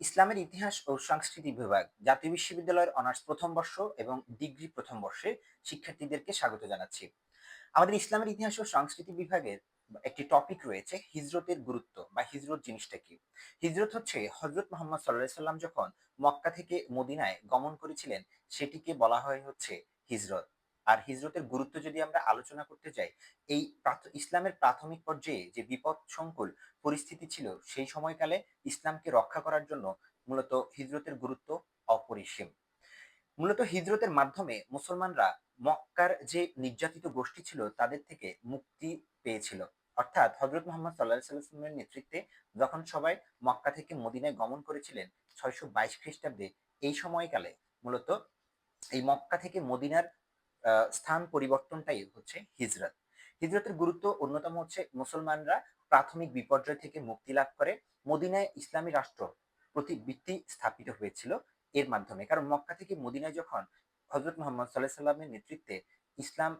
ইসলামের ইতিহাস ও সংস্কৃতি বিভাগ জাতীয় বিশ্ববিদ্যালয়ের অনার্স প্রথম বর্ষ এবং ডিগ্রি প্রথম বর্ষে শিক্ষার্থীদেরকে স্বাগত জানাচ্ছি। আমাদের ইসলামের ইতিহাস ও সংস্কৃতি বিভাগের একটি টপিক রয়েছে হিজরতের গুরুত্ব বা হিজরত জিনিসটা কি? হিজরত হচ্ছে হজরত মোহাম্মদ সাল্লাহ সাল্লাম যখন মক্কা থেকে মদিনায় গমন করেছিলেন, সেটিকে বলা হয় হচ্ছে হিজরত। আর হিজরতের গুরুত্ব যদি আমরা আলোচনা করতে যাই, এই ইসলামের প্রাথমিক পর্যায়ে যে বিপদ সংকুল পরিস্থিতি ছিল, সেই সময়কালে ইসলামকে রক্ষা করার জন্য মূলত হিজরতের গুরুত্ব অপরিসীম। মূলত হিজরতের মাধ্যমে মুসলমানরা মক্কার যে নির্যাতিত গোষ্ঠী ছিল, তাদের থেকে মুক্তি পেয়েছিল। অর্থাৎ হজরত মোহাম্মদ সাল্লাহ সাল্লামের নেতৃত্বে যখন সবাই মক্কা থেকে মদিনায় গমন করেছিলেন, ছয়শো বাইশ খ্রিস্টাব্দে, এই সময়কালে মূলত এই মক্কা থেকে মদিনার স্থান পরিবর্তনটাই হচ্ছে হিজরত। হিজরতের গুরুত্ব অন্যতম হচ্ছে মুসলমানরা প্রাথমিক বিপর্যয় থেকে মুক্তি লাভ করে। মদিনায় ইসলামী রাষ্ট্র প্রতি ভিত্তি স্থাপিত হয়েছিল এর মাধ্যমে। কারণ মক্কা থেকে মদিনায় যখন হজরত মোহাম্মদ সাল্লাহ সাল্লামের নেতৃত্বে ইসলাম,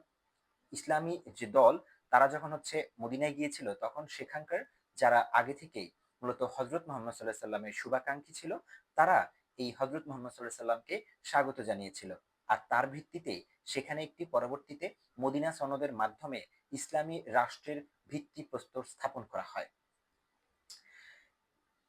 ইসলামী যে দল, তারা যখন হচ্ছে মদিনায় গিয়েছিল, তখন সেখানকার যারা আগে থেকেই মূলত হজরত মোহাম্মদ সাল্লাহ সাল্লামের শুভাকাঙ্ক্ষী ছিল, তারা এই হজরত মোহাম্মদ সাল্লাহ সাল্লামকে স্বাগত জানিয়েছিল। আর তার ভিত্তিতে সেখানে একটি পরবর্তীতে মদিনা সনদের মাধ্যমে ইসলামী রাষ্ট্রের ভিত্তি প্রস্তর স্থাপন করা হয়।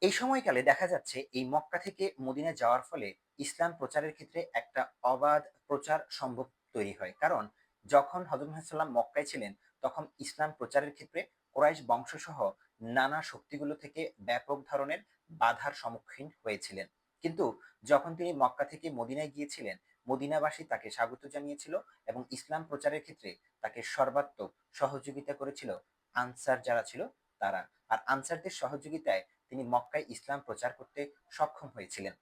এই সময়কালে দেখা যাচ্ছে এই মক্কা থেকে মদিনা যাওয়ার ফলে ইসলাম প্রচারের ক্ষেত্রে একটা অবাধ প্রচার সম্ভব তৈরি হয়। কারণ যখন হজরত মক্কায় ছিলেন, তখন ইসলাম প্রচারের ক্ষেত্রে কোরাইশ বংশসহ নানা শক্তিগুলো থেকে ব্যাপক ধরনের বাধার সম্মুখীন হয়েছিলেন। কিন্তু যখন তিনি মক্কা থেকে মদিনায় গিয়েছিলেন মদিনাবাসী তাকে স্বাগত জানিয়েছিল এবং ইসলাম প্রচারের ক্ষেত্রে তাকে সর্বাত্মক সহযোগিতা করেছিল। আনসার যারা ছিল তারা। আর আনসারদের সহযোগিতায় তিনি মক্কায় ইসলাম প্রচার করতে সক্ষম হয়েছিলেন।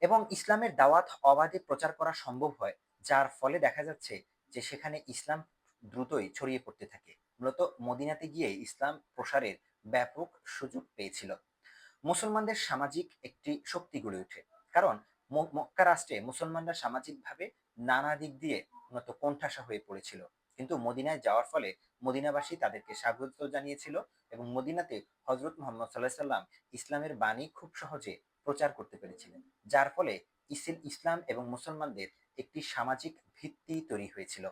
এবং ইসলামের দাওয়াত অবাধে প্রচার করা সম্ভব হয়, যার ফলে দেখা যাচ্ছে যে সেখানে ইসলাম দ্রুতই ছড়িয়ে পড়তে থাকে। মূলত মদিনাতে গিয়ে ইসলাম প্রসারের ব্যাপক সুযোগ পেয়েছিল। মুসলমানদের সামাজিক একটি শক্তি গড়ে ওঠে। কারণ মক্কা রাষ্ট্রে মুসলমানরা সামাজিকভাবে নানা দিক দিয়ে মূলত কোণঠাসা হয়ে পড়েছিল। কিন্তু মদিনায় যাওয়ার ফলে মদিনাবাসী তাদেরকে স্বাগত জানিয়েছিল এবং মদিনাতে হজরত মোহাম্মদ সাল্লাহ সাল্লাম ইসলামের বাণী খুব সহজে প্রচার করতে পেরেছিলেন। যার ফলে ইসিল ইসলাম এবং মুসলমানদের একটি সামাজিক ভিত্তি তৈরি হয়েছিল।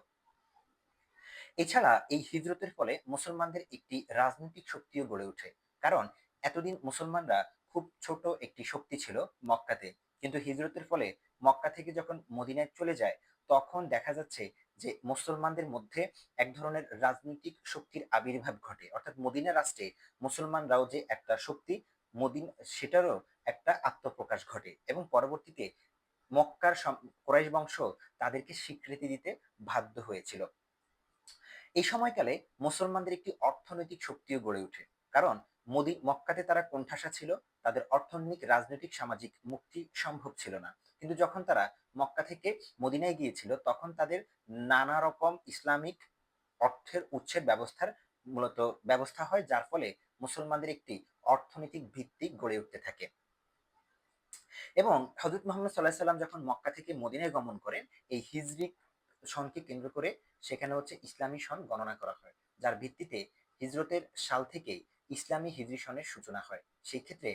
এছাড়া এই হিজরতের ফলে মুসলমানদের একটি রাজনৈতিক শক্তিও গড়ে ওঠে। কারণ এতদিন মুসলমানরা খুব ছোট একটি শক্তি ছিল মক্কাতে। কিন্তু হিজরতের ফলে মক্কা থেকে যখন মদিনায় চলে যায়, তখন দেখা যাচ্ছে যে মুসলমানদের মধ্যে এক ধরনের রাজনৈতিক শক্তির আবির্ভাব ঘটে। অর্থাৎ মদিনা রাষ্ট্রে মুসলমানরাও যে একটা শক্তি, মদিন, সেটারও একটা আত্মপ্রকাশ ঘটে এবং পরবর্তীতে মক্কার কুরাইশ বংশ তাদেরকে স্বীকৃতি দিতে বাধ্য হয়েছিল। এই সময়কালে মুসলমানদের একটি অর্থনৈতিক শক্তিও গড়ে ওঠে। কারণ মোদি মক্কাতে তারা কোণঠাসা ছিল, তাদের অর্থনৈতিক, রাজনৈতিক, সামাজিক মুক্তি সম্ভব ছিল না। কিন্তু যখন তারা মক্কা থেকে মদিনায় গিয়েছিল, তখন তাদের নানা রকম ইসলামিক অর্থের উৎসের ব্যবস্থার মূলত ব্যবস্থা হয়, যার ফলে মুসলমানদের একটি অর্থনৈতিক ভিত্তি গড়ে উঠতে থাকে। এবং হজরত মোহাম্মদ সাল্লাহ সাল্লাম যখন মক্কা থেকে মদিনায় গমন করেন, এই হিজরি সনকে কেন্দ্র করে সেখানে হচ্ছে ইসলামী সন গণনা করা হয়, যার ভিত্তিতে হিজরতের সাল থেকে ইসলামী হিজরি সনের সূচনা হয়। সেই ক্ষেত্রে